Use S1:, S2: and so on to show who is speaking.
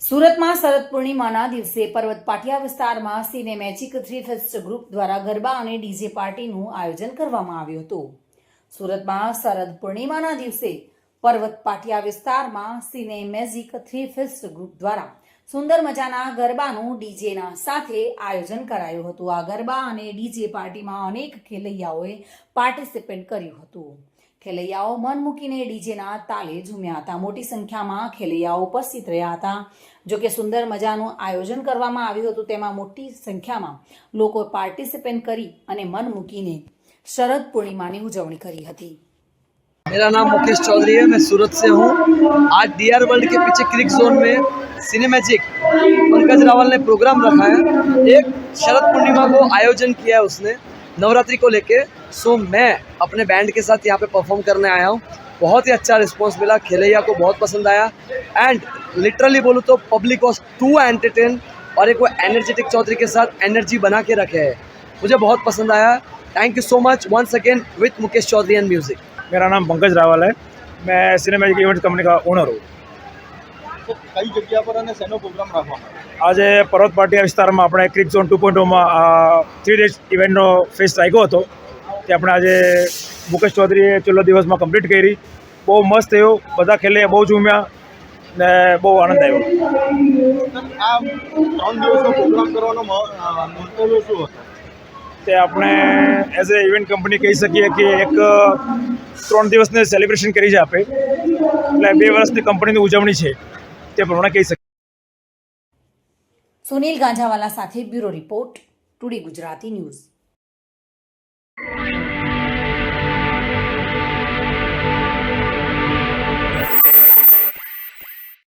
S1: સુરતમાં શરદ પૂર્ણિમાના દિવસે પર્વત પાટિયા વિસ્તારમાં cine magic three fest group દ્વારા ગરબા અને ડીજે પાર્ટીનું આયોજન કરવામાં આવ્યું હતું. સુરતમાં શરદ પૂર્ણિમાના દિવસે પર્વત પાટિયા વિસ્તારમાં cine magic three fest group દ્વારા સુંદર મજાના ગરબાનું ડીજેના સાથે આયોજન કરાયું હતું. આ ગરબા અને ડીજે પાર્ટીમાં અનેક ખેલૈયાઓએ પાર્ટિસિપેટ કર્યું હતું. ખેલૈયાઓ મન મૂકીને ડીજેના તાલે ઝૂમ્યા હતા મોટી સંખ્યામાં ખેલૈયાઓ ઉપસ્થિત રહ્યા હતા જો કે સુંદર મજાનું આયોજન કરવામાં આવ્યું હતું તેમાં મોટી સંખ્યામાં લોકો પાર્ટિસિપેટ કરી અને મન મૂકીને શરદ પૂર્ણિમાની ઉજવણી કરી હતી
S2: मेरा नाम मुकेश चौधरी है मैं सूरत से हूँ आज डी आर वर्ल्ड के पीछे क्रिक जोन में सिनेमैजिक पंकज रावल ने प्रोग्राम रखा है एक शरद पूर्णिमा को आयोजन किया है उसने नवरात्रि को लेके। सो मैं अपने बैंड के साथ यहाँ पे परफॉर्म करने आया हूँ। बहुत ही अच्छा रिस्पॉन्स मिला। खेलैया को बहुत पसंद आया। एंड लिटरली बोलूँ तो पब्लिक वॉज़ टू एंटरटेन और एक वो एनर्जेटिक चौधरी के साथ एनर्जी बना के रखे है। मुझे बहुत पसंद आया। Thank you so much once again with Mukesh Chaudhary and music
S3: मेरा नाम पंकज रावल है। मैं सिनेमैजिक इवेंट कंपनी का ओनर हूँ।
S4: તો કઈ જગ્યા પર અને શેનો પ્રોગ્રામ રાખવામાં
S3: આજે પર્વત પાટિયા વિસ્તારમાં આપણે ક્રિક ઝોન ટુ પોઈન્ટ ઓમાં થ્રી ડેઝ ઇવેન્ટનો ફેસ રાખ્યો હતો. તે આપણે આજે મુકેશ ચૌધરીએ છેલ્લો દિવસમાં કમ્પ્લીટ કરી. બહુ મસ્ત થયો. બધા ખેલે બહુ ઝૂમ્યા ને બહુ આનંદ આવ્યો. તે આપણે એઝ એ ઇવેન્ટ કંપની કહી શકીએ કે એક ત્રણ દિવસને સેલિબ્રેશન કરી છે આપે. એટલે બે વર્ષની કંપનીની ઉજવણી છે. તે પ્રમાણે કહી શકીએ
S1: સુનિલ ગાંજાવાલા સાથે bureau report today Gujarati news.